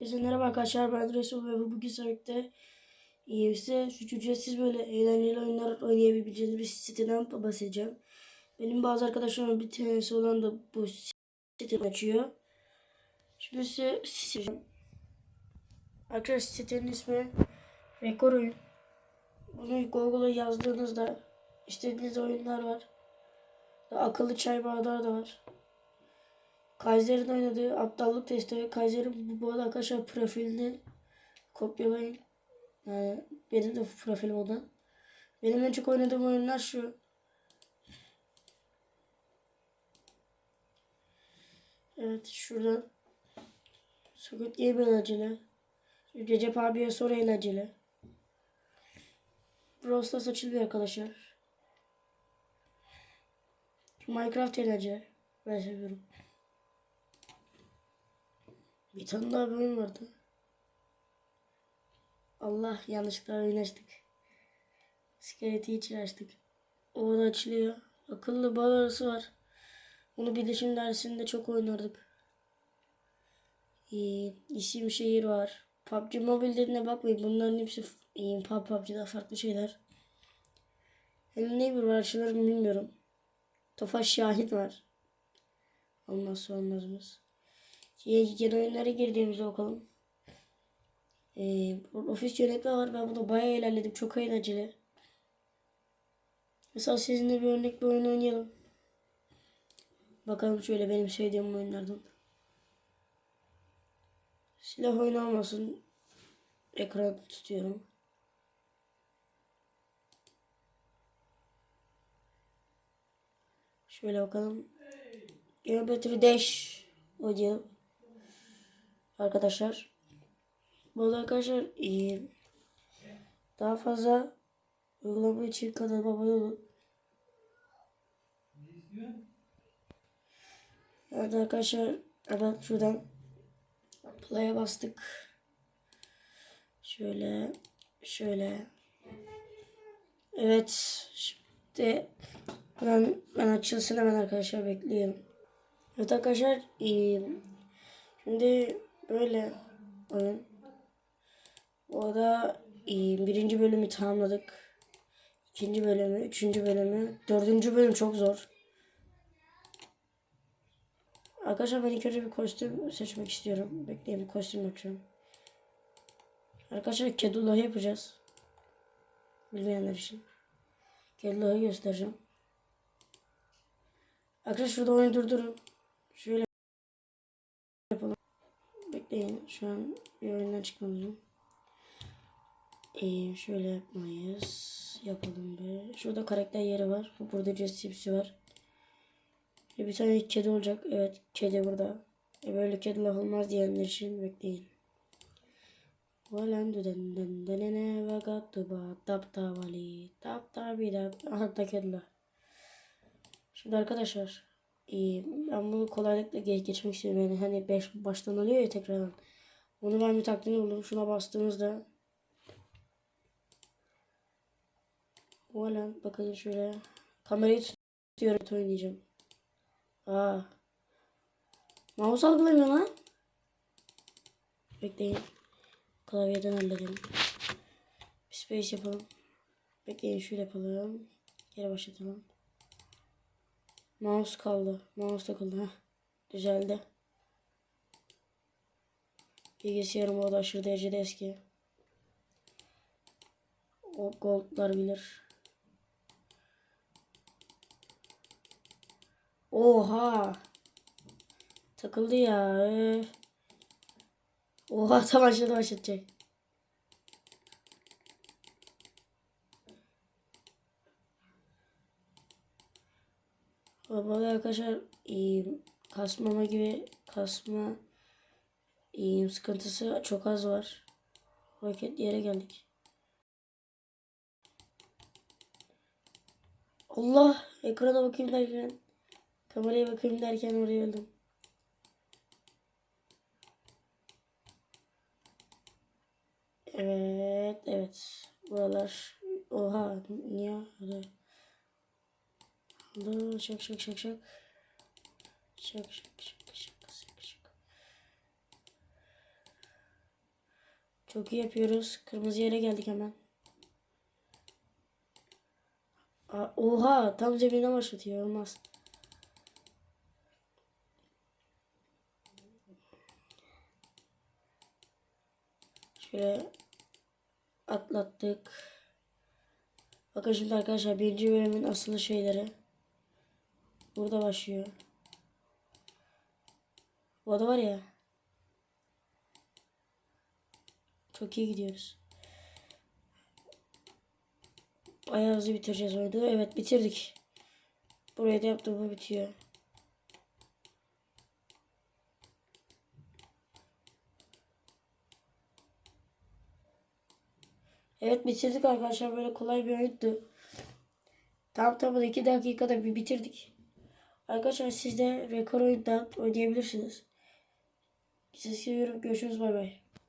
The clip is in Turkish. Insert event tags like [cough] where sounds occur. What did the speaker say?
Herkese merhaba arkadaşlar ben Resul ve bugün sizlerle e, size ücretsiz böyle eğlenceli oyunlar oynayabileceğiniz bir siteden bahsedeceğim. Benim bazı arkadaşlarım bir tanesi olan da bu siteyi açıyor. Şimdi size site Arkadaşlar sitenin ismi Rekor Oyun. Bunu Google'a yazdığınızda istediğiniz oyunlar var. Akıllı çay bardağı da var. Kaiser'in oynadığı aptallık testi ve Kaiser'in bu, arada arkadaşlar profilini kopyalayın. Yani benim de profilim o da. Benim en çok oynadığım oyunlar şu. Evet şuradan. Squid Game eğlenceli. Recep abiye soru eğlenceli. Brawl Stars açılıyor arkadaşlar. Minecraft eğlenceli. Ben seviyorum. Bir tane daha bir oyun vardı. Allah yanlışlıkla oyun açtık. Skeleti için açtık. O da açılıyor. Akıllı bal arası var. Bunu bilişim dersinde çok oynardık. Ee, isim şehir var. PUBG mobillerine bakmayın. Bunların hepsi e, PUBG, PUBG'den farklı şeyler. Hem Neighbor var. Şunları bilmiyorum. Tofaş Şahin var. Olmazsa olmazımız. Yeni oyunlara girdiğimizde bakalım. Ee, ofis yönetme var. Ben bunu bayağı ilerledim. Çok eğlenceli. Mesela sizinle bir örnek bir oyun oynayalım. Bakalım şöyle benim sevdiğim oyunlardan. Silah oyunu olmasın. Ekran tutuyorum. Şöyle bakalım. Geometry Dash oynayalım. Arkadaşlar. Bu arada arkadaşlar e, daha fazla uygulama için kanalıma abone olun. Evet arkadaşlar hemen şuradan play'e bastık. Şöyle şöyle. Evet şimdi ben, ben açılsın hemen arkadaşlar bekleyelim. Evet arkadaşlar e, şimdi böyle oyun. Orada e, birinci bölümü tamamladık. İkinci bölümü, üçüncü bölümü, dördüncü bölüm çok zor. Arkadaşlar ben ilk önce bir kostüm seçmek istiyorum. Bekleyin bir kostüm yapacağım. Arkadaşlar Kedullah'ı yapacağız. Bilmeyenler için. Kedullah'ı göstereceğim. Arkadaşlar şurada oyunu durdurun. Şöyle yapalım. Bekleyin şu an bir oyundan çıkmalıyım. Ee, şöyle yapmayız. Yapalım be. Şurada karakter yeri var. Burada cesipsi var. E, bir tane kedi olacak. Evet kedi burada. E, böyle kediler olmaz diyenler için bekleyin. Valan düden den denene ve gattu ba tap ta vali tap ta bir tap. Da kediler. Şimdi arkadaşlar e, ben bunu kolaylıkla geç geçmek istiyorum. Yani hani 5 baştan oluyor ya tekrardan. Onu ben bir taktiğini buldum. Şuna bastığınızda Valla bakalım şöyle. Kamerayı tutuyorum oynayacağım. Aa. Mouse algılamıyor lan. Bekleyin. Klavyeden halledelim. Bir space yapalım. Bekleyin şöyle yapalım. Geri başlatalım. Mouse kaldı. Mouse takıldı. Heh. Düzeldi. Bilgisayarım o da aşırı derecede eski. O goldlar bilir. Oha. Takıldı ya. Oha [laughs] tam başladı başlatacak. Baba arkadaşlar e, kasmama gibi kasma e, sıkıntısı çok az var. Roket yere geldik. Allah ekrana bakayım derken kameraya bakayım derken oraya öldüm. Evet evet buralar oha niye öyle Dur şak şak şak şak. Şak şak şak şak şak şak. Çok iyi yapıyoruz. Kırmızı yere geldik hemen. Aa, oha tam cebine başlatıyor olmaz. Şöyle atlattık. Bakın şimdi arkadaşlar birinci bölümün asılı şeyleri. Burada başlıyor. Bu da var ya. Çok iyi gidiyoruz. Bayağı hızlı bitireceğiz oyunu. Evet bitirdik. Burayı da yaptım bu bitiyor. Evet bitirdik arkadaşlar. Böyle kolay bir oyundu. Tam tamına 2 dakikada bir bitirdik. Arkadaşlar siz de rekor oyundan oynayabilirsiniz. Sizi seviyorum. Görüşürüz. Bay bay.